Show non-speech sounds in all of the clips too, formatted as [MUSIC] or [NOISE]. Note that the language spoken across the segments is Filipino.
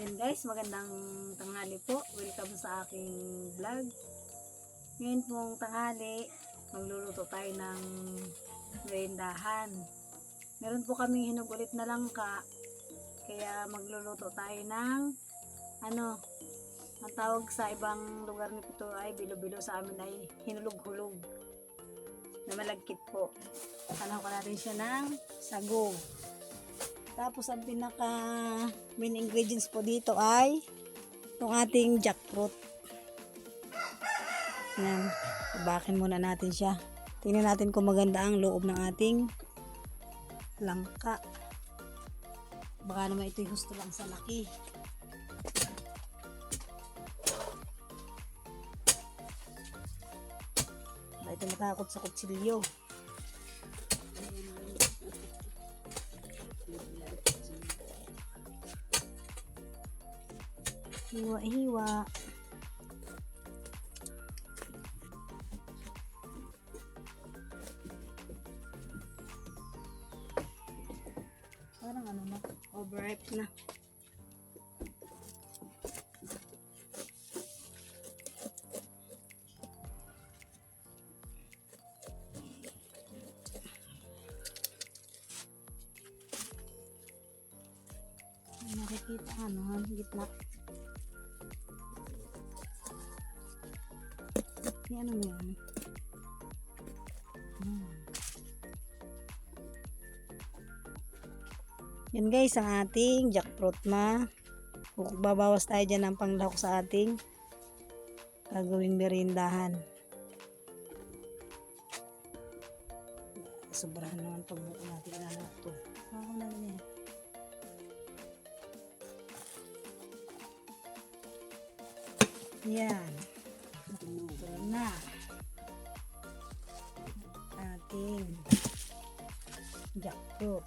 Yan guys, magandang tanghali po. Welcome sa aking vlog. Ngayon pong tanghali, magluluto tayo ng merindahan. Meron po kaming hinog ulit na langka. Kaya magluluto tayo ng ano, ang tawag sa ibang lugar nito ay bilo-bilo sa amin ay hinulog-hulog na malagkit po. Ano ko natin siya ng sago. Tapos ang pinaka main ingredients po dito ay itong ating jackfruit. Yan. Bakin muna natin siya. Tingnan natin kung maganda ang loob ng ating langka. Baka naman ito'y gusto lang sa laki. Ito matakot sa kutsilyo. Hiwa-hiwa. Parang ano na, overripe na. Nakikita ano, ang gitna. Ano yan. Hmm. Yan guys, ang ating jackfruit na. Babawas tayo dyan ng panglahok sa ating gagawing merindahan. Sobrahan naman pag buko natin ilalawak to. Ako na rin yan. Yan. Jackfruit.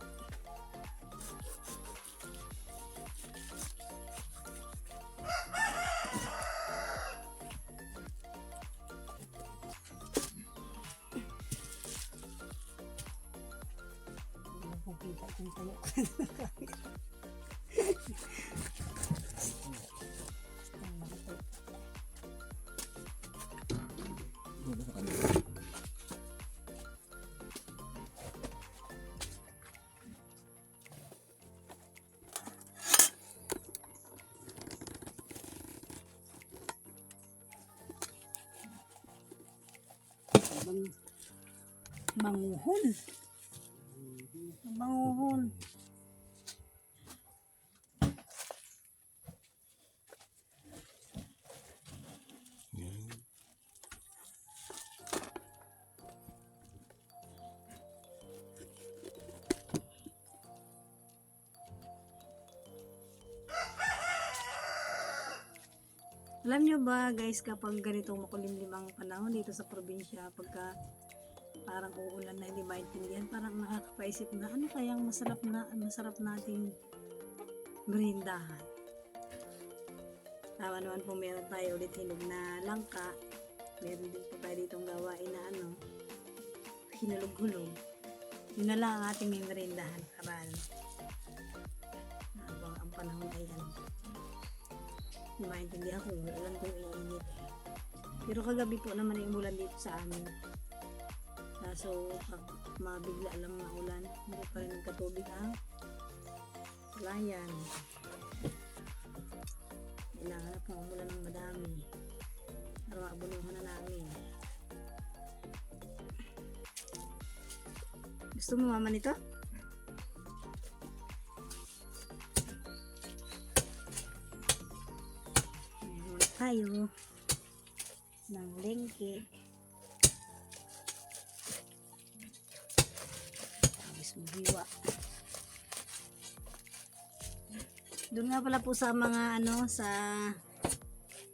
Hindi ko kita kung tayo. Manguhon. Manguhon. Alam nyo ba guys kapag ganitong makulimlim ang panahon dito sa probinsya pagka parang uulan na hindi maintindihan parang nakakapaisip na ano kayang masarap na masarap nating merindahan tama naman po meron tayo ulit hinog na langka. Meron din po tayo ditong gawain na ano hinulog-hulog. Yun na lang ang ating merindahan para ano ang panahon ay ano maintindihan ko ulan kung iinit pero kagabi po naman ay umulan dito sa amin Kaso, pag mabigla lang na ulan, hindi pa rin nagkatubig ang layan. Kailangan pang umulan ng madami. Para maabunuhan na namin. Gusto mo mama nito? Tayo ng lengke. Tapos maghiwa. Doon nga pala po sa mga ano sa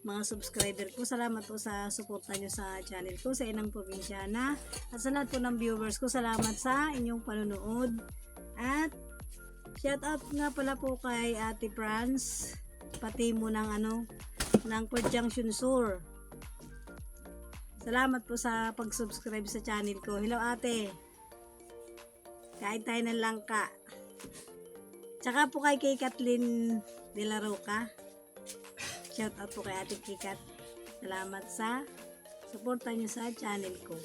mga subscriber ko. Salamat po sa suporta nyo sa channel ko sa Inang Probinsyana. At sa lahat po ng viewers ko, salamat sa inyong panonood. At shout out nga pala po kay Ate Franz. Pati mo ng ano, ng Conjunction Sur. Salamat po sa pag-subscribe sa channel ko. Hello ate. Kain tayo ng langka. Tsaka po kay kay Kathleen de la Roca. Shout out po kay Ate Kikat. Salamat sa suporta niyo sa channel ko.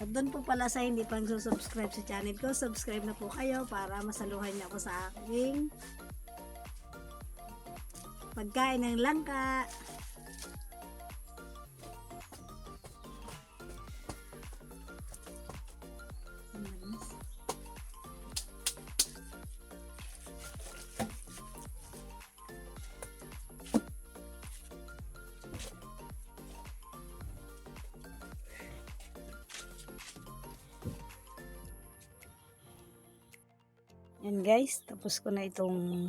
At doon po pala sa hindi pang subscribe sa channel ko, subscribe na po kayo para masaluhan niyo ako sa aking pagkain ng langka. Guys, tapos ko na itong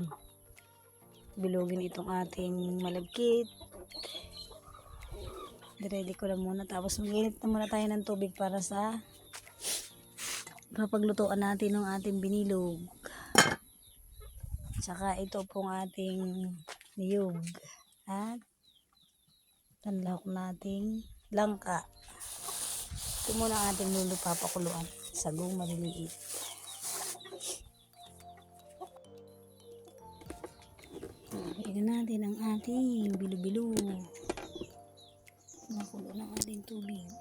bilugin itong ating malagkit. Ready ko na muna. Tapos mag na muna tayo ng tubig para sa papaglutuan natin ng ating binilog. Tsaka ito pong ating niyog. At tanlahok nating langka. Ito muna ating lulo papakuluan. Sagong maliliit. Natin ang ating bilo-bilo. Makulo ng ating tubig.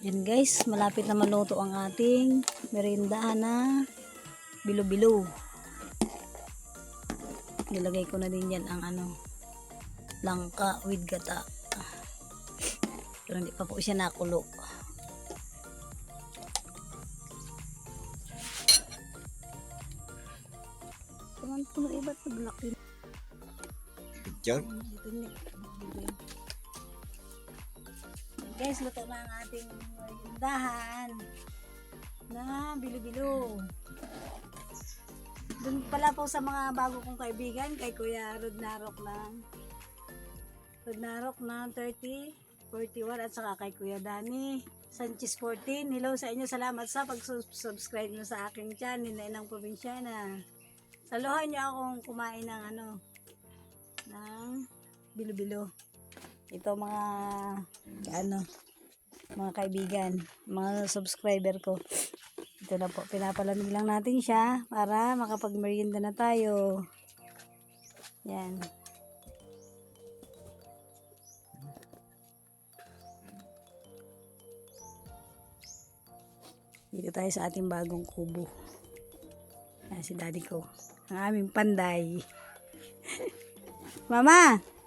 Yan guys, malapit na maluto ang ating merindahan na bilo-bilo. Nilagay ko na din yan ang ano, langka with gata. Pero hindi pa po siya nakulo. Tuman po na iba't naglaki. Picture? Dito niya. Guys, luto na ang ating merindahan na bilo-bilo. Doon pala po sa mga bago kong kaibigan, kay Kuya Rod Narok ng Rod Narok ng 30, 41 at saka kay Kuya Dani Sanchez 14. Hello sa inyo. Salamat sa pag-subscribe nyo sa aking channel na Inang Probinsyana. Saluhan nyo akong kumain ng ano, ng bilo-bilo. Ito mga ano, mga kaibigan, mga subscriber ko. Ito na po, pinapalamig lang natin siya para makapag-merienda na tayo. Yan. Dito tayo sa ating bagong kubo. Yan si daddy ko. Ang aming panday. [LAUGHS] Mama!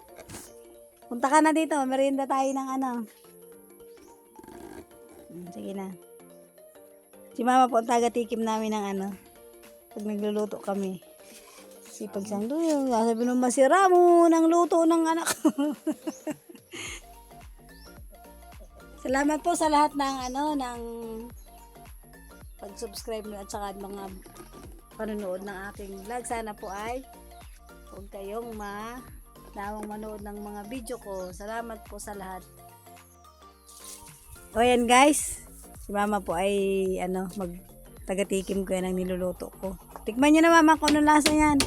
Punta ka na dito. Merienda tayo ng ano. Hmm, Sige na. Si mama po ang taga-tikim namin ng ano. Pag nagluluto kami. Sipag siyang doon. Sabi nung masira mo ng luto ng anak ko. [LAUGHS] Salamat po sa lahat ng ano, ng pag-subscribe nyo at saka mga panonood ng aking vlog. Sana po ay huwag kayong ma nawang manood ng mga video ko. Salamat po sa lahat. O yan guys, si mama po ay ano, mag tagatikim ko yan ang niluluto ko. Tikman nyo na mama kung anong lasa yan.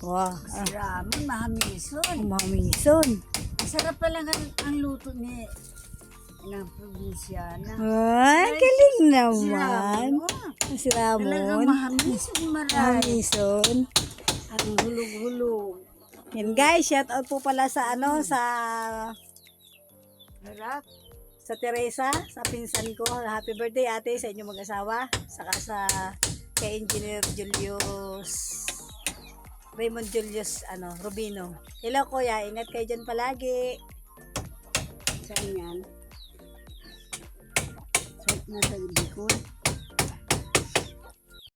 Wow, ah, Ramen, mahamison. umamison. Sarap pala ang, ang luto ni ng probinsyana. Ay, galing naman. Si Talagang Ramon. mahamis, marami. Amison. Ang hulog-hulog. Yan guys, shout out po pala sa ano, sa Harap. sa Teresa, sa pinsan ko. Happy birthday ate sa inyong mag-asawa. Saka sa kay Engineer Julius Raymond Julius ano, Rubino. Hello kuya, ingat kayo dyan palagi. Saan yan? Sa, nasa Bicol.